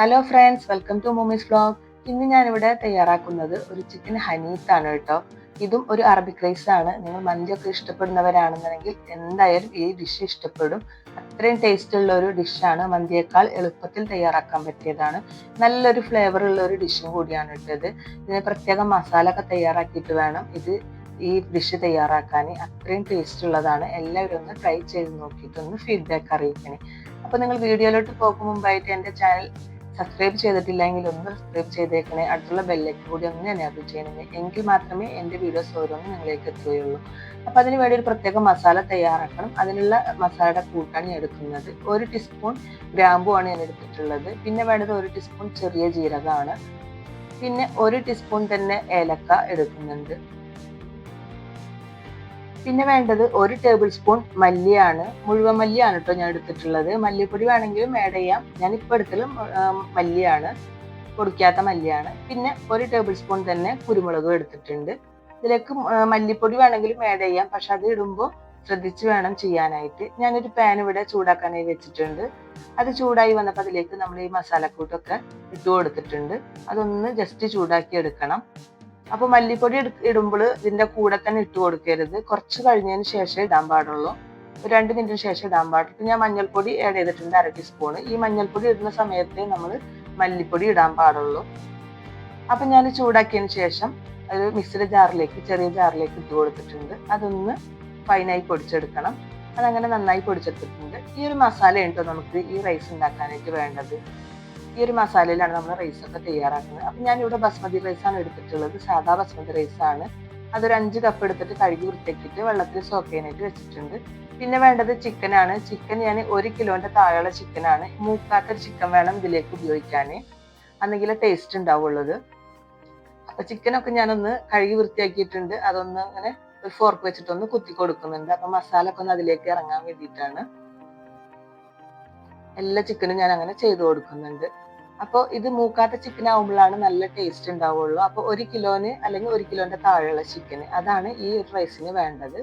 Hello friends welcome to മൂമീസ് blog ഇന്ന് ഞാനിവിടെ തയ്യാറാക്കുന്നത് ഒരു ചിക്കൻ ഹനീസ് ആണ് കേട്ടോ. ഇതും ഒരു അറബിക് റൈസ് ആണ്. നിങ്ങൾ മന്തിയൊക്കെ ഇഷ്ടപ്പെടുന്നവരാണെന്നുണ്ടെങ്കിൽ എന്തായാലും ഈ ഡിഷ് ഇഷ്ടപ്പെടും. അത്രയും ടേസ്റ്റ് ഉള്ള ഒരു ഡിഷാണ് മന്തിയേക്കാൾ എളുപ്പത്തിൽ തയ്യാറാക്കാൻ പറ്റിയതാണ്. നല്ലൊരു ഫ്ലേവർ ഉള്ള ഒരു ഡിഷും കൂടിയാണ് ഇട്ടത്. ഇതിന് പ്രത്യേകം മസാല ഒക്കെ തയ്യാറാക്കിയിട്ട് വേണം ഇത് ഈ ഡിഷ് തയ്യാറാക്കാൻ. അത്രയും ടേസ്റ്റ് ഉള്ളതാണ്. എല്ലാവരും ഒന്ന് ട്രൈ ചെയ്ത് നോക്കിയിട്ടൊന്ന് ഫീഡ്ബാക്ക് അറിയിക്കണേ. അപ്പോൾ നിങ്ങൾ വീഡിയോയിലോട്ട് പോകും മുമ്പായിട്ട് എന്റെ ചാനൽ സബ്സ്ക്രൈബ് ചെയ്തിട്ടില്ലെങ്കിൽ ഒന്ന് സബ്സ്ക്രൈബ് ചെയ്തേക്കണേ. അടുത്തുള്ള ബെല്ലേക്ക് കൂടി ഒന്ന് എനേബിൾ ചെയ്യണേ. എങ്കിൽ മാത്രമേ എന്റെ വീഡിയോസ് ഓരോന്നും നിങ്ങളിലേക്ക് എത്തുകയുള്ളൂ. അപ്പോൾ അതിന് വേണ്ടി ഒരു പ്രത്യേക മസാല തയ്യാറാക്കണം. അതിനുള്ള മസാലയുടെ കൂട്ടാണ് ഞാൻ എടുക്കുന്നത്. ഒരു ടീസ്പൂൺ ഗ്രാമ്പു ആണ് ഞാൻ എടുത്തിട്ടുള്ളത്. പിന്നെ വേണ്ടത് ഒരു ടീസ്പൂൺ ചെറിയ ജീരകമാണ്. പിന്നെ ഒരു ടീസ്പൂൺ തന്നെ ഏലക്ക എടുക്കുന്നുണ്ട്. പിന്നെ വേണ്ടത് ഒരു ടേബിൾ സ്പൂൺ മല്ലിയാണ്. മുഴുവൻ മല്ലിയാണ് കേട്ടോ ഞാൻ എടുത്തിട്ടുള്ളത്. മല്ലിപ്പൊടി വേണമെങ്കിലും ആഡ് ചെയ്യാം. ഞാൻ ഇപ്പോൾ എടുത്തലും മല്ലിയാണ്. പൊടിക്കാത്ത മല്ലിയാണ്. പിന്നെ ഒരു ടേബിൾ സ്പൂൺ തന്നെ കുരുമുളകും എടുത്തിട്ടുണ്ട്. ഇതിലേക്ക് മല്ലിപ്പൊടി വേണമെങ്കിലും ആഡ് ചെയ്യാം. പക്ഷെ അത് ഇടുമ്പോൾ ശ്രദ്ധിച്ച് വേണം ചെയ്യാനായിട്ട്. ഞാനൊരു പാൻ ഇവിടെ ചൂടാക്കാനായി വെച്ചിട്ടുണ്ട്. അത് ചൂടായി വന്നപ്പോൾ അതിലേക്ക് നമ്മൾ ഈ മസാലക്കൂട്ടൊക്കെ ഇട്ട് കൊടുത്തിട്ടുണ്ട്. അതൊന്ന് ജസ്റ്റ് ചൂടാക്കി എടുക്കണം. അപ്പൊ മല്ലിപ്പൊടി ഇടുമ്പോൾ ഇതിന്റെ കൂടെ തന്നെ ഇട്ട് കൊടുക്കരുത്. കുറച്ച് കഴിഞ്ഞതിന് ശേഷം ഇടാൻ പാടുള്ളൂ. ഒരു രണ്ട് മിനിറ്റിന് ശേഷം ഇടാൻ പാടുള്ളൂ. ഞാൻ മഞ്ഞൾപ്പൊടി ആഡ് ചെയ്തിട്ടുണ്ട് അര ടീസ്പൂൺ ഈ മഞ്ഞൾപ്പൊടി ഇടുന്ന സമയത്ത് നമ്മൾ മല്ലിപ്പൊടി ഇടാൻ പാടുള്ളൂ. അപ്പൊ ഞാൻ ചൂടാക്കിയതിന് ശേഷം അത് മിക്സിയുടെ ജാറിലേക്ക് ചെറിയ ജാറിലേക്ക് ഇട്ട് കൊടുത്തിട്ടുണ്ട്. അതൊന്ന് ഫൈനായി പൊടിച്ചെടുക്കണം. അതങ്ങനെ നന്നായി പൊടിച്ചെടുത്തിട്ടുണ്ട്. ഈ ഒരു മസാല ഉണ്ടോ നമുക്ക് ഈ റൈസ് ഉണ്ടാക്കാനായിട്ട് വേണ്ടത്. ഈ ഒരു മസാലയിലാണ് നമ്മൾ റൈസ് ഒക്കെ തയ്യാറാക്കുന്നത്. അപ്പം ഞാൻ ഇവിടെ ബസ്മതി റൈസ് ആണ് എടുത്തിട്ടുള്ളത്. സാധാ ബസ്മതി റൈസ് ആണ്. അതൊരു അഞ്ച് കപ്പ് എടുത്തിട്ട് കഴുകി വൃത്തിയാക്കിയിട്ട് വെള്ളത്തിൽ സോക്ക് ചെയ്യാനായിട്ട് വെച്ചിട്ടുണ്ട്. പിന്നെ വേണ്ടത് ചിക്കനാണ് ചിക്കൻ ഞാൻ ഒരു കിലോന്റെ താഴെയുള്ള ചിക്കനാണ് മൂക്കാത്തൊരു ചിക്കൻ വേണം ഇതിലേക്ക് ഉപയോഗിക്കാൻ അന്നെങ്കിലേ ടേസ്റ്റ് ഉണ്ടാവുള്ളത് അപ്പൊ ചിക്കനൊക്കെ ഞാനൊന്ന് കഴുകി വൃത്തിയാക്കിയിട്ടുണ്ട്. അതൊന്ന് അങ്ങനെ ഒരു ഫോർക്ക് വെച്ചിട്ടൊന്ന് കുത്തി കൊടുക്കുന്നുണ്ട്. അപ്പൊ മസാല ഒക്കെ ഒന്ന് അതിലേക്ക് ഇറങ്ങാൻ വേണ്ടിയിട്ടാണ്. എല്ലാ ചിക്കനും ഞാൻ അങ്ങനെ ചെയ്തു കൊടുക്കുന്നുണ്ട്. അപ്പോൾ ഇത് മൂക്കാത്ത ചിക്കൻ ആവുമ്പോഴാണ് നല്ല ടേസ്റ്റ് ഉണ്ടാവുള്ളൂ. അപ്പോൾ ഒരു കിലോന് അല്ലെങ്കിൽ ഒരു കിലോന്റെ താഴെയുള്ള ചിക്കന് അതാണ് ഈ ഒരു റൈസിന് വേണ്ടത്.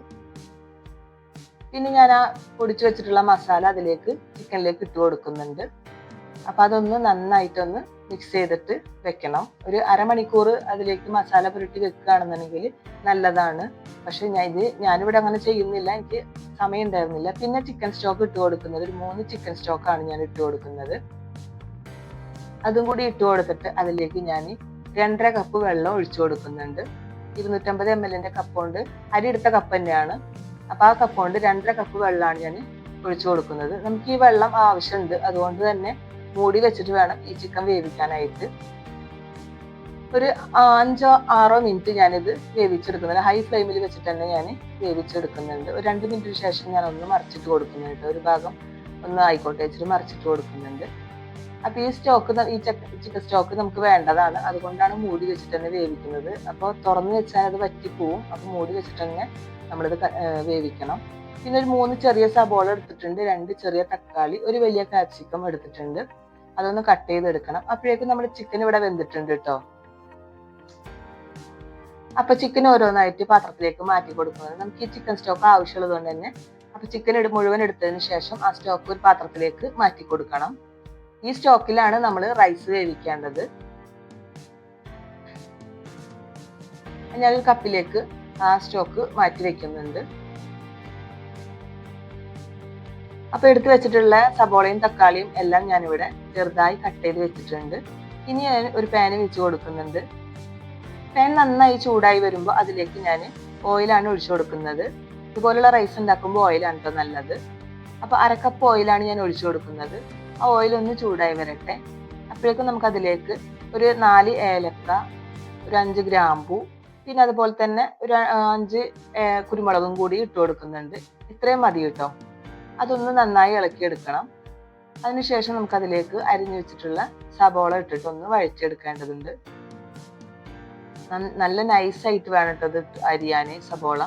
പിന്നെ ഞാൻ ആ പൊടിച്ചു വെച്ചിട്ടുള്ള മസാല അതിലേക്ക് ചിക്കനിലേക്ക് ഇട്ട് കൊടുക്കുന്നുണ്ട്. അപ്പൊ അതൊന്ന് നന്നായിട്ടൊന്ന് മിക്സ് ചെയ്തിട്ട് വെക്കണം. ഒരു അരമണിക്കൂർ അതിലേക്ക് മസാല പുരട്ടി വെക്കുകയാണെന്നുണ്ടെങ്കിൽ നല്ലതാണ്. പക്ഷെ ഞാൻ ഇത് ഞാനിവിടെ അങ്ങനെ ചെയ്യുന്നില്ല. എനിക്ക് സമയം ഉണ്ടായിരുന്നില്ല പിന്നെ ചിക്കൻ സ്റ്റോക്ക് ഇട്ട് കൊടുക്കുന്നത്. ഒരു മൂന്ന് ചിക്കൻ സ്റ്റോക്കാണ് ഞാൻ ഇട്ട് കൊടുക്കുന്നത്. അതും കൂടി ഇട്ട് കൊടുത്തിട്ട് അതിലേക്ക് ഞാൻ രണ്ടര കപ്പ് വെള്ളം ഒഴിച്ചു കൊടുക്കുന്നുണ്ട്. ഇരുന്നൂറ്റമ്പത് എം എല്ലിന്റെ കപ്പ് കൊണ്ട് അരി എടുത്ത കപ്പ് തന്നെയാണ്. അപ്പൊ ആ കപ്പ് കൊണ്ട് രണ്ടര കപ്പ് വെള്ളമാണ് ഞാൻ ഒഴിച്ചു കൊടുക്കുന്നത്. നമുക്ക് ഈ വെള്ളം ആവശ്യമുണ്ട്. അതുകൊണ്ട് തന്നെ മൂടി വെച്ചിട്ട് വേണം ഈ ചിക്കൻ വേവിക്കാനായിട്ട്. ഒരു അഞ്ചോ ആറോ മിനിറ്റ് ഞാനിത് വേവിച്ചെടുക്കുന്നുണ്ട്. ഹൈ ഫ്ലെയിമിൽ വെച്ചിട്ട് തന്നെ ഞാൻ വേവിച്ചെടുക്കുന്നുണ്ട്. ഒരു രണ്ട് മിനിറ്റിന് ശേഷം ഞാൻ ഒന്ന് മറിച്ചിട്ട് കൊടുക്കുന്നുണ്ട് ഒരു ഭാഗം ഒന്ന് ആയിക്കോട്ടെ വെച്ചിട്ട് മറിച്ചിട്ട് കൊടുക്കുന്നുണ്ട്. അപ്പൊ ഈ സ്റ്റോക്ക് ഈ ചിക്കൻ സ്റ്റോക്ക് നമുക്ക് വേണ്ടതാണ്. അതുകൊണ്ടാണ് മൂടി വെച്ചിട്ട് തന്നെ വേവിക്കുന്നത്. അപ്പോൾ തുറന്നു വെച്ചാൽ അത് വറ്റിപ്പോവും. അപ്പൊ മൂടി വെച്ചിട്ട് തന്നെ നമ്മളിത് വേവിക്കണം. പിന്നെ ഒരു മൂന്ന് ചെറിയ സബോള എടുത്തിട്ടുണ്ട് രണ്ട് ചെറിയ തക്കാളി ഒരു വലിയ കാപ്സിക്കം എടുത്തിട്ടുണ്ട്. അതൊന്ന് കട്ട് ചെയ്തെടുക്കണം. അപ്പോഴേക്കും നമ്മുടെ ചിക്കൻ ഇവിടെ വെന്തിട്ടുണ്ട് കേട്ടോ അപ്പൊ ചിക്കൻ ഓരോന്നായിട്ട് പാത്രത്തിലേക്ക് മാറ്റി കൊടുക്കുന്നത്. നമുക്ക് ഈ ചിക്കൻ സ്റ്റോക്ക് ആവശ്യമുള്ളത് കൊണ്ട് തന്നെ അപ്പൊ ചിക്കൻ മുഴുവൻ എടുത്തതിന് ശേഷം ആ സ്റ്റോക്ക് ഒരു പാത്രത്തിലേക്ക് മാറ്റി കൊടുക്കണം. ഈ സ്റ്റോക്കിലാണ് നമ്മൾ റൈസ് വേവിക്കേണ്ടത്. ഞാനൊരു കപ്പിലേക്ക് ആ സ്റ്റോക്ക് മാറ്റി വെക്കുന്നുണ്ട്. അപ്പൊ എടുത്തു വെച്ചിട്ടുള്ള സബോളയും തക്കാളിയും എല്ലാം ഞാനിവിടെ ചെറുതായി കട്ട് ചെയ്ത് വെച്ചിട്ടുണ്ട്. ഇനി ഞാൻ ഒരു പാന് വെച്ച് കൊടുക്കുന്നുണ്ട്. പാൻ നന്നായി ചൂടായി വരുമ്പോൾ അതിലേക്ക് ഞാൻ ഓയിലാണ് ഒഴിച്ചു കൊടുക്കുന്നത്. ഇതുപോലുള്ള റൈസ് ഉണ്ടാക്കുമ്പോൾ ഓയിലാണ് നല്ലത്. അപ്പൊ അരക്കപ്പ് ഓയിലാണ് ഞാൻ ഒഴിച്ചു കൊടുക്കുന്നത്. ആ ഓയിൽ ഒന്ന് ചൂടായി വരട്ടെ. അപ്പോഴേക്കും നമുക്ക് അതിലേക്ക് ഒരു നാല് ഏലക്ക ഒരു അഞ്ച് ഗ്രാമ്പു പിന്നെ അതുപോലെ തന്നെ ഒരു അഞ്ച് കുരുമുളകും കൂടി ഇട്ട് കൊടുക്കുന്നുണ്ട്. ഇത്രയും മതി കേട്ടോ അതൊന്ന് നന്നായി ഇളക്കിയെടുക്കണം. അതിനുശേഷം നമുക്ക് അതിലേക്ക് അരിഞ്ഞു വെച്ചിട്ടുള്ള സബോള ഇട്ടിട്ട് ഒന്ന് വഴറ്റിയെടുക്കേണ്ടതുണ്ട് നല്ല നൈസായിട്ട് വേണം കേട്ടോ അത് അരിയാൻ സബോള.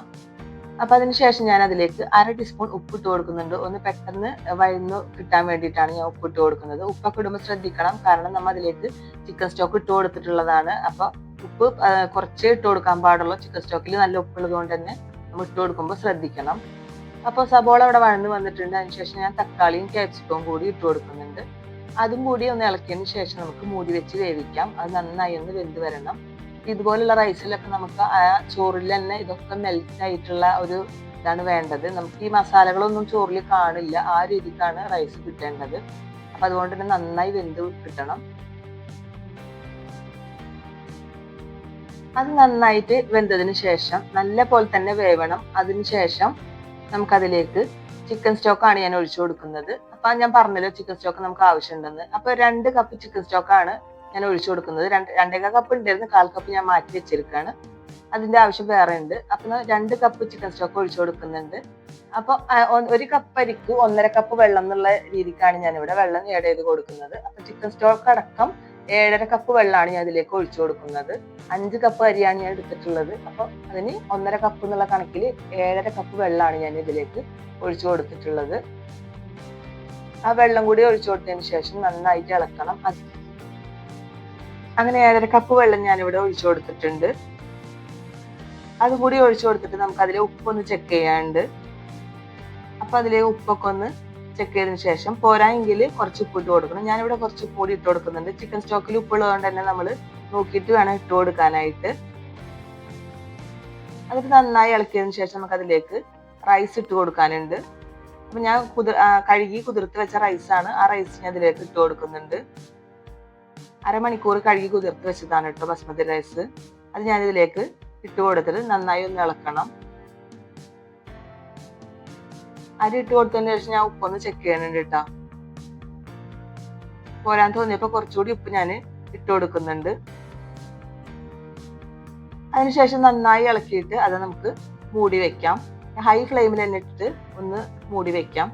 അപ്പൊ അതിനുശേഷം ഞാൻ അതിലേക്ക് അര ടീസ്പൂൺ ഉപ്പ് ഇട്ട് കൊടുക്കുന്നുണ്ട്. ഒന്ന് പെട്ടെന്ന് വഴന്നു കിട്ടാൻ വേണ്ടിയിട്ടാണ് ഞാൻ ഉപ്പ് ഇട്ട് കൊടുക്കുന്നത്. ഉപ്പൊക്കെ ഇടുമ്പോൾ ശ്രദ്ധിക്കണം. കാരണം നമ്മൾ അതിലേക്ക് ചിക്കൻ സ്റ്റോക്ക് ഇട്ട് കൊടുത്തിട്ടുള്ളതാണ്. അപ്പൊ ഉപ്പ് കുറച്ചേ ഇട്ട് കൊടുക്കാൻ പാടുള്ളൂ. ചിക്കൻ സ്റ്റോക്കിൽ നല്ല ഉപ്പുള്ളത് കൊണ്ട് തന്നെ നമ്മൾ ഇട്ട് കൊടുക്കുമ്പോൾ ശ്രദ്ധിക്കണം. അപ്പോൾ സബോള അവിടെ വഴന്ന് വന്നിട്ടുണ്ട്. അതിനുശേഷം ഞാൻ തക്കാളിയും ക്യാപ്സിക്കവും കൂടി ഇട്ട് കൊടുക്കുന്നുണ്ട്. അതും കൂടി ഒന്ന് ഇളക്കിയതിന് ശേഷം നമുക്ക് മൂടി വെച്ച് വേവിക്കാം. അത് നന്നായി ഒന്ന് വെന്ത് വരണം. ഇതുപോലുള്ള റൈസിലൊക്കെ നമുക്ക് ആ ചോറിൽ തന്നെ ഇതൊക്കെ മെൽറ്റ് ആയിട്ടുള്ള ഒരു ഇതാണ് വേണ്ടത്. നമുക്ക് ഈ മസാലകളൊന്നും ചോറിൽ കാണില്ല. ആ രീതിക്കാണ് റൈസ് കിട്ടേണ്ടത്. അപ്പൊ അതുകൊണ്ട് തന്നെ നന്നായി വെന്ത് കിട്ടണം. അത് നന്നായിട്ട് വെന്തതിന് ശേഷം നല്ല പോലെ തന്നെ വേവണം. അതിന് ശേഷം നമുക്കതിലേക്ക് ചിക്കൻ സ്റ്റോക്കാണ് ഞാൻ ഒഴിച്ചു കൊടുക്കുന്നത്. അപ്പൊ ഞാൻ പറഞ്ഞല്ലോ ചിക്കൻ സ്റ്റോക്ക് നമുക്ക് ആവശ്യമുണ്ടെന്ന്. അപ്പൊ രണ്ട് കപ്പ് ചിക്കൻ സ്റ്റോക്കാണ് ഞാൻ ഒഴിച്ചു കൊടുക്കുന്നത്. രണ്ട് രണ്ടേകാൽ കപ്പ് ഉണ്ടായിരുന്നു. കാൽ കപ്പ് ഞാൻ മാറ്റി വെച്ചിരിക്കുകയാണ് അതിന്റെ ആവശ്യം വേറെ ഉണ്ട്. അപ്പൊ രണ്ട് കപ്പ് ചിക്കൻ സ്റ്റോക്ക് ഒഴിച്ചു കൊടുക്കുന്നുണ്ട്. അപ്പൊ ഒരു കപ്പ് അരിക്ക് ഒന്നര കപ്പ് വെള്ളം എന്നുള്ള രീതിക്കാണ് ഞാൻ ഇവിടെ വെള്ളം ഏഡ് ചെയ്ത് കൊടുക്കുന്നത്. അപ്പൊ ചിക്കൻ സ്റ്റോക്ക് അടക്കം ഏഴര കപ്പ് വെള്ളമാണ് ഞാൻ ഇതിലേക്ക് ഒഴിച്ചു കൊടുക്കുന്നത്. അഞ്ച് കപ്പ് അരിയാണ് ഞാൻ എടുത്തിട്ടുള്ളത്. അപ്പൊ അതിന് ഒന്നര കപ്പ് എന്നുള്ള കണക്കിൽ ഏഴര കപ്പ് വെള്ളമാണ് ഞാൻ ഇതിലേക്ക് ഒഴിച്ചു കൊടുത്തിട്ടുള്ളത്. ആ വെള്ളം കൂടി ഒഴിച്ചു കൊടുത്തതിന് ശേഷം നന്നായിട്ട് ഇളക്കണം. അങ്ങനെ ഏഴര കപ്പ് വെള്ളം ഞാൻ ഇവിടെ ഒഴിച്ചു കൊടുത്തിട്ടുണ്ട്. അതുകൂടി ഒഴിച്ചു കൊടുത്തിട്ട് നമുക്ക് അതിലെ ഉപ്പൊന്ന് ചെക്ക് ചെയ്യാണ്ട് അപ്പൊ അതിലെ ഉപ്പൊക്കെ ഒന്ന് ചെക്ക് ചെയ്തതിന് ശേഷം പോരായെങ്കിൽ കുറച്ച് ഉപ്പ് ഇട്ട് കൊടുക്കണം. ഞാനിവിടെ കുറച്ച് പൊടി ഇട്ട് കൊടുക്കുന്നുണ്ട്. ചിക്കൻ സ്റ്റോക്കിൽ ഉപ്പുള്ളതുകൊണ്ട് തന്നെ നമ്മൾ നോക്കിയിട്ട് വേണം ഇട്ട് കൊടുക്കാനായിട്ട്. അതൊക്കെ നന്നായി ഇളക്കിയതിന് ശേഷം നമുക്ക് അതിലേക്ക് റൈസ് ഇട്ട് കൊടുക്കാനുണ്ട്. അപ്പൊ ഞാൻ കുതിർ കഴുകി കുതിർത്ത് വെച്ച റൈസാണ് ആ റൈസ് ഞാൻ അതിലേക്ക് ഇട്ട് കൊടുക്കുന്നുണ്ട്. അരമണിക്കൂർ കഴുകി കുതിർത്ത് വെച്ചതാണ് കേട്ടോ ബസ്മതി റൈസ് അത് ഞാൻ ഇതിലേക്ക് ഇട്ട് കൊടുത്തിട്ട് നന്നായി ഒന്ന് ഇളക്കണം. അരി ഇട്ട് കൊടുത്തതിന് ശേഷം ഞാൻ ഉപ്പൊന്ന് ചെക്ക് ചെയ്യണുണ്ട് കേട്ടോ പോരാൻ തോന്നിയപ്പോ കുറച്ചുകൂടി ഉപ്പ് ഞാൻ ഇട്ട് കൊടുക്കുന്നുണ്ട്. അതിനുശേഷം നന്നായി ഇളക്കിയിട്ട് അത് നമുക്ക് മൂടി വെക്കാം. ഹൈ ഫ്ലെയിമിൽ തന്നെ ഇട്ടിട്ട് ഒന്ന് മൂടി വെക്കാം.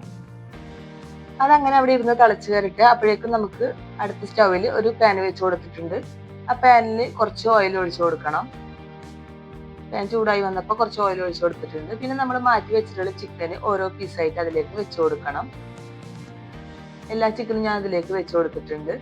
അതങ്ങനെ അവിടെ ഇരുന്ന് തിളച്ച് കയറിയിട്ട് അപ്പോഴേക്കും നമുക്ക് അടുത്ത സ്റ്റൗവിൽ ഒരു പാൻ വെച്ച് കൊടുത്തിട്ടുണ്ട്. ആ പാനിൽ കുറച്ച് ഓയിൽ ഒഴിച്ചു കൊടുക്കണം. പാൻ ചൂടായി വന്നപ്പോൾ കുറച്ച് ഓയിൽ ഒഴിച്ചു കൊടുത്തിട്ടുണ്ട്. പിന്നെ നമ്മൾ മാറ്റി വെച്ചിട്ടുള്ള ചിക്കന് ഓരോ പീസായിട്ട് അതിലേക്ക് വെച്ച് കൊടുക്കണം. എല്ലാ ചിക്കനും ഞാൻ അതിലേക്ക് വെച്ച് കൊടുത്തിട്ടുണ്ട്.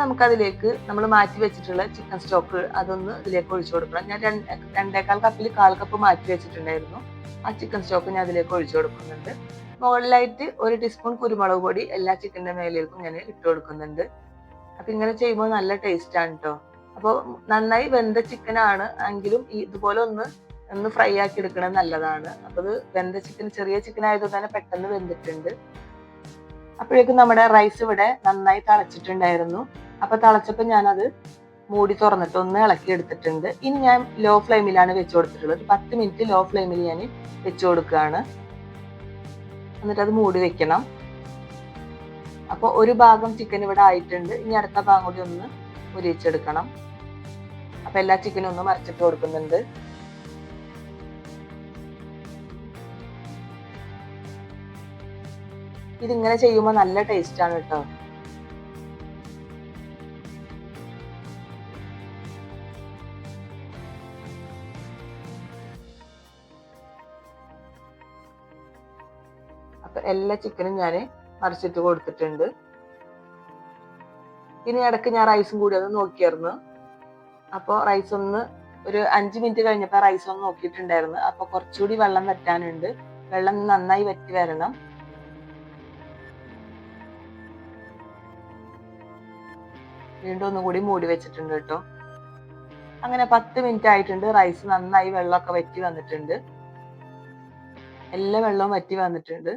നമുക്ക് അതിലേക്ക് നമ്മൾ മാറ്റി വെച്ചിട്ടുള്ള ചിക്കൻ സ്റ്റോക്ക് അതൊന്ന് ഇതിലേക്ക് ഒഴിച്ചു കൊടുക്കണം. ഞാൻ രണ്ട് രണ്ടേക്കാൽ കപ്പിൽ കാൽ കപ്പ് മാറ്റി വെച്ചിട്ടുണ്ടായിരുന്നു. ആ ചിക്കൻ സ്റ്റോക്ക് ഞാൻ അതിലേക്ക് ഒഴിച്ചു കൊടുക്കുന്നുണ്ട്. മുകളിലായിട്ട് ഒരു ടീസ്പൂൺ കുരുമുളക് പൊടി എല്ലാ ചിക്കന്റെ മേലേക്കും ഞാൻ ഇട്ട് കൊടുക്കുന്നുണ്ട്. അപ്പൊ ഇങ്ങനെ ചെയ്യുമ്പോൾ നല്ല ടേസ്റ്റാണ് കേട്ടോ അപ്പോൾ നന്നായി വെന്ത ചിക്കനാണ് എങ്കിലും ഇതുപോലെ ഒന്ന് ഒന്ന് ഫ്രൈ ആക്കി എടുക്കണത് നല്ലതാണ്. അപ്പോൾ ഇത് വെന്ത ചിക്കൻ ചെറിയ ചിക്കൻ ആയതുകൊണ്ട് തന്നെ പെട്ടെന്ന് വെന്തിട്ടുണ്ട്. അപ്പോഴേക്കും നമ്മുടെ റൈസ് ഇവിടെ നന്നായി തിളച്ചിട്ടുണ്ടായിരുന്നു. അപ്പൊ തിളച്ചപ്പോൾ ഞാനത് മൂടി തുറന്നിട്ട് ഒന്ന് ഇളക്കി എടുത്തിട്ടുണ്ട്. ഇനി ഞാൻ ലോ ഫ്ലെയിമിലാണ് വെച്ച് കൊടുത്തിട്ടുള്ളത്. പത്ത് മിനിറ്റ് ലോ ഫ്ലെയിമിൽ ഞാൻ വെച്ച് കൊടുക്കുകയാണ്. എന്നിട്ട് അത് മൂടി വെക്കണം. അപ്പോൾ ഒരു ഭാഗം ചിക്കൻ ഇവിടെ ആയിട്ടുണ്ട്. ഇനി അടുത്ത ഭാഗം കൂടി ഒന്ന് മുരിച്ചെടുക്കണം അപ്പൊ എല്ലാ ചിക്കനും ഒന്ന് മറിച്ചിട്ട് കൊടുക്കുന്നുണ്ട്. ഇതിങ്ങനെ ചെയ്യുമ്പോൾ നല്ല ടേസ്റ്റ് ആണ് കേട്ടോ. അപ്പൊ എല്ലാ ചിക്കനും ഞാൻ മറിച്ചിട്ട് കൊടുത്തിട്ടുണ്ട്. ഇനി ഇടയ്ക്ക് ഞാൻ റൈസും കൂടി ഒന്ന് നോക്കിയായിരുന്നു. അപ്പോൾ റൈസ് ഒന്ന് ഒരു അഞ്ച് മിനിറ്റ് കഴിഞ്ഞപ്പോൾ റൈസ് ഒന്ന് നോക്കിയിട്ടുണ്ടായിരുന്നു. അപ്പോൾ കുറച്ചുകൂടി വെള്ളം വറ്റാനുണ്ട്. വെള്ളം നന്നായി വറ്റി വരണം. വീണ്ടും ഒന്നും കൂടി മൂടി വെച്ചിട്ടുണ്ട് കേട്ടോ. അങ്ങനെ പത്ത് മിനിറ്റ് ആയിട്ടുണ്ട്. റൈസ് നന്നായി വെള്ളമൊക്കെ വറ്റി വന്നിട്ടുണ്ട്. എല്ലാ വെള്ളവും വറ്റി വന്നിട്ടുണ്ട്.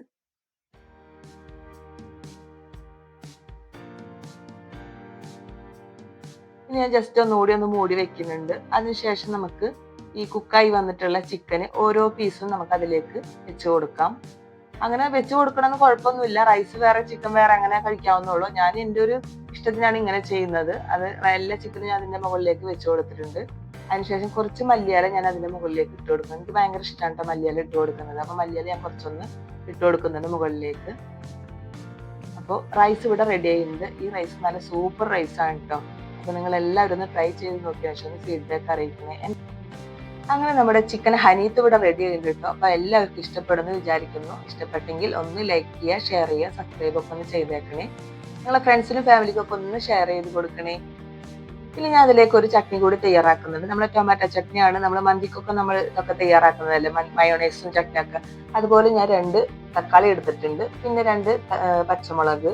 ഞാൻ ജസ്റ്റ് ഒന്നുകൂടി ഒന്ന് മൂടി വെക്കുന്നുണ്ട്. അതിനുശേഷം നമുക്ക് ഈ കുക്കായി വന്നിട്ടുള്ള ചിക്കന് ഓരോ പീസും നമുക്ക് അതിലേക്ക് വെച്ച് കൊടുക്കാം. അങ്ങനെ വെച്ച് കൊടുക്കണമെന്ന് കുഴപ്പമൊന്നുമില്ല. റൈസ് വേറെ ചിക്കൻ വേറെ അങ്ങനെ കഴിക്കാവുന്നുള്ളൂ ഞാൻ എന്റെ ഒരു ഇഷ്ടത്തിനാണ് ഇങ്ങനെ ചെയ്യുന്നത്. അത് എല്ലാ ചിക്കനും ഞാൻ അതിന്റെ മുകളിലേക്ക് വെച്ച് കൊടുത്തിട്ടുണ്ട്. അതിനുശേഷം കുറച്ച് മല്ലിയാല ഞാൻ അതിന്റെ മുകളിലേക്ക് ഇട്ട് കൊടുക്കും. എനിക്ക് ഭയങ്കര ഇഷ്ടമാണ് കേട്ടോ മല്ലിയാല ഇട്ട് കൊടുക്കുന്നത്. അപ്പോൾ മല്ലിയാല ഞാൻ കുറച്ചൊന്ന് ഇട്ട് കൊടുക്കുന്നുണ്ട് മുകളിലേക്ക്. അപ്പോൾ റൈസ് ഇവിടെ റെഡി ആയിട്ടുണ്ട്. ഈ റൈസ് നല്ല സൂപ്പർ റൈസാണ് കേട്ടോ അപ്പോൾ നിങ്ങൾ എല്ലാവരും ഒന്ന് ട്രൈ ചെയ്ത് നോക്കിയാൽ ശേഷം ഫീഡ്ബാക്ക് അറിയിക്കണേ. അങ്ങനെ നമ്മുടെ ചിക്കൻ ഹനീത്ത് ഇവിടെ റെഡി കിട്ടും. അപ്പോൾ എല്ലാവർക്കും ഇഷ്ടപ്പെടുന്നു വിചാരിക്കുന്നു. ഇഷ്ടപ്പെട്ടെങ്കിൽ ഒന്ന് ലൈക്ക് ചെയ്യുക ഷെയർ ചെയ്യുക സബ്സ്ക്രൈബ് ഒക്കെ ഒന്ന് ചെയ്തേക്കണേ. നിങ്ങളെ ഫ്രണ്ട്സിനും ഫാമിലിക്കൊക്കെ ഒന്ന് ഷെയർ ചെയ്ത് കൊടുക്കണേ. പിന്നെ ഞാൻ അതിലേക്ക് ഒരു ചട്നി കൂടി തയ്യാറാക്കുന്നുണ്ട്. നമ്മുടെ ടൊമാറ്റോ ചട്നിയാണ്. നമ്മൾ മന്തിക്കൊക്കെ നമ്മൾ ഇതൊക്കെ തയ്യാറാക്കുന്നതല്ലേ? മയോണൈസും ചട്നിയൊക്കെ. അതുപോലെ ഞാൻ രണ്ട് തക്കാളി എടുത്തിട്ടുണ്ട്. പിന്നെ രണ്ട് പച്ചമുളക്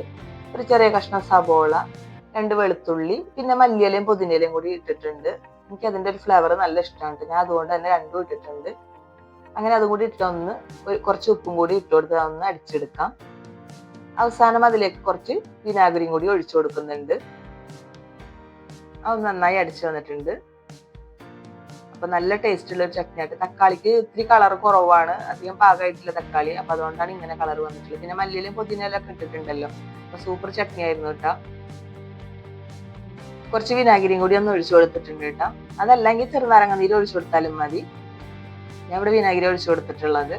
ഒരു ചെറിയ കഷ്ണം സബോള രണ്ട് വെളുത്തുള്ളി പിന്നെ മല്ലിയിലയും പുതിനയിലയും കൂടി ഇട്ടിട്ടുണ്ട്. എനിക്ക് അതിന്റെ ഒരു ഫ്ലേവർ നല്ല ഇഷ്ടമാണ് ഞാൻ അതുകൊണ്ട് തന്നെ രണ്ടും ഇട്ടിട്ടുണ്ട്. അങ്ങനെ അതും കൂടി ഇട്ടൊന്ന് കുറച്ച് ഉപ്പും കൂടി ഇട്ട് കൊടുത്ത് ഒന്ന് അടിച്ചെടുക്കാം. അവസാനം അതിലേക്ക് കുറച്ച് വിനാഗിരിയും കൂടി ഒഴിച്ചു കൊടുക്കുന്നുണ്ട്. അത് നന്നായി അടിച്ചു വന്നിട്ടുണ്ട്. അപ്പൊ നല്ല ടേസ്റ്റ് ഉള്ള ഒരു ചട്നി ആയിട്ട് തക്കാളിക്ക് ഇത്തിരി കളർ കുറവാണ്. അധികം പാകമായിട്ടില്ല തക്കാളി. അപ്പൊ അതുകൊണ്ടാണ് ഇങ്ങനെ കളർ വന്നിട്ടുള്ളത്. പിന്നെ മല്ലിയിലും പുതിനയിലൊക്കെ ഇട്ടിട്ടുണ്ടല്ലോ. അപ്പൊ സൂപ്പർ ചട്നി ആയിരുന്നു കേട്ടോ. കുറച്ച് വിനാഗിരിയും കൂടി ഒന്ന് ഒഴിച്ചു കൊടുത്തിട്ടുണ്ട് കേട്ടോ. അതല്ലെങ്കിൽ ചെറുനാരങ്ങ നീര് ഒഴിച്ചു കൊടുത്താലും മതി. ഞാൻ ഇവിടെ വിനാഗിരി ഒഴിച്ചു കൊടുത്തിട്ടുള്ളത്.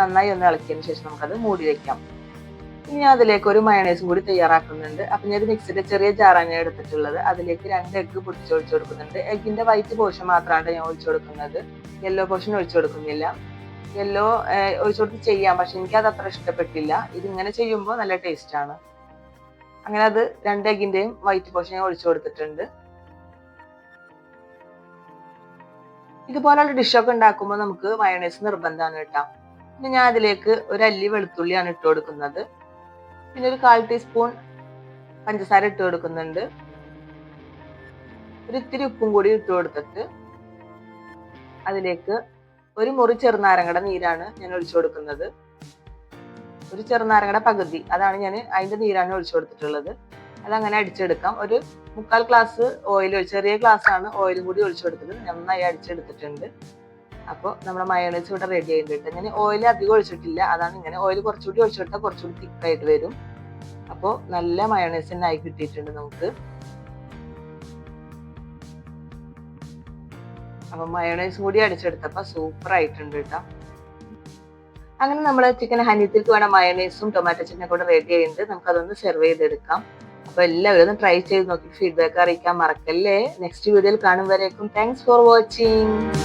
നന്നായി ഒന്ന് ഇളക്കിയതിന് ശേഷം നമുക്കത് മൂടി വെക്കാം. ഇനി ഞാൻ അതിലേക്ക് ഒരു മയണൈസും കൂടി തയ്യാറാക്കുന്നുണ്ട്. അപ്പൊ ഞാൻ ഒരു മിക്സിയുടെ ചെറിയ ജാറാണ് ഞാൻ എടുത്തിട്ടുള്ളത്. അതിലേക്ക് രണ്ട് എഗ്ഗ് പൊട്ടിച്ച് ഒഴിച്ചു കൊടുക്കുന്നുണ്ട്. എഗ്ഗിന്റെ വൈറ്റ് പോർഷൻ മാത്രമാണ് ഞാൻ ഒഴിച്ചു കൊടുക്കുന്നത്. യെല്ലോ പോർഷൻ ഒഴിച്ചു കൊടുക്കുന്നില്ല. യെല്ലോ ഒഴിച്ചു കൊടുത്ത് ചെയ്യാം. പക്ഷെ എനിക്ക് അത് അത്ര ഇഷ്ടപ്പെട്ടില്ല. ഇതിങ്ങനെ ചെയ്യുമ്പോൾ നല്ല ടേസ്റ്റ് ആണ്. അങ്ങനെ അത് രണ്ട് എഗ്ഗിന്റെയും വൈറ്റ് പോർഷൻ ഒഴിച്ചു കൊടുത്തിട്ടുണ്ട്. ഇതുപോലുള്ള ഡിഷൊക്കെ ഉണ്ടാക്കുമ്പോൾ നമുക്ക് മയണൈസ് നിർബന്ധമാണ് കേട്ടോ. പിന്നെ ഞാൻ അതിലേക്ക് ഒരു അല്ലി വെളുത്തുള്ളിയാണ് ഇട്ട് കൊടുക്കുന്നത്. പിന്നെ ഒരു കാൽ ടീസ്പൂൺ പഞ്ചസാര ഇട്ട് കൊടുക്കുന്നുണ്ട്. ഒരു ഇത്തിരി ഉപ്പും കൂടി ഇട്ട് കൊടുത്തിട്ട് അതിലേക്ക് ഒരു മുറി ചെറുനാരങ്ങയുടെ നീരാണ് ഞാൻ ഒഴിച്ചു കൊടുക്കുന്നത്. ഒരു ചെറുനാരങ്ങയുടെ പകുതി. അതാണ് ഞാൻ അതിന്റെ നീരാണ് ഒഴിച്ചു കൊടുത്തിട്ടുള്ളത്. അതങ്ങനെ അടിച്ചെടുക്കാം. ഒരു മുക്കാൽ ഗ്ലാസ് ഓയിൽ ചെറിയ ഗ്ലാസ് ആണ് ഓയിലും കൂടി ഒഴിച്ചു കൊടുത്തത് നന്നായി അടിച്ചെടുത്തിട്ടുണ്ട്. അപ്പോൾ നമ്മുടെ മയോണൈസ് ഇവിടെ റെഡി ആയിട്ടുണ്ട് ഞാൻ ഓയിൽ അധികം ഒഴിച്ചിട്ടില്ല. അതാണ് ഇങ്ങനെ ഓയിൽ കുറച്ചുകൂടി ഒഴിച്ചു കൊടുത്താൽ കുറച്ചുകൂടി തിക്കായിട്ട് വരും. അപ്പോൾ നല്ല മയോണൈസ് തന്നെ ആയി കിട്ടിയിട്ടുണ്ട് നമുക്ക്. അപ്പൊ മയോണൈസ് കൂടി അടിച്ചെടുത്തപ്പോൾ സൂപ്പർ ആയിട്ടുണ്ട് കേട്ടോ. അങ്ങനെ നമ്മൾ ചിക്കൻ ഹനീത്തിലേക്ക് വേണം മയോണൈസും ടൊമാറ്റോ ചട്നിയും കൂടെ റെഡി ആയിട്ടുണ്ട്. നമുക്ക് അതൊന്ന് സെർവ് ചെയ്തെടുക്കാം. അപ്പൊ എല്ലാവരും ഒന്ന് ട്രൈ ചെയ്ത് നോക്കി. ഫീഡ്ബാക്ക് അറിയിക്കാൻ മറക്കല്ലേ. നെക്സ്റ്റ് വീഡിയോയിൽ കാണും വരേക്കും. Thanks for watching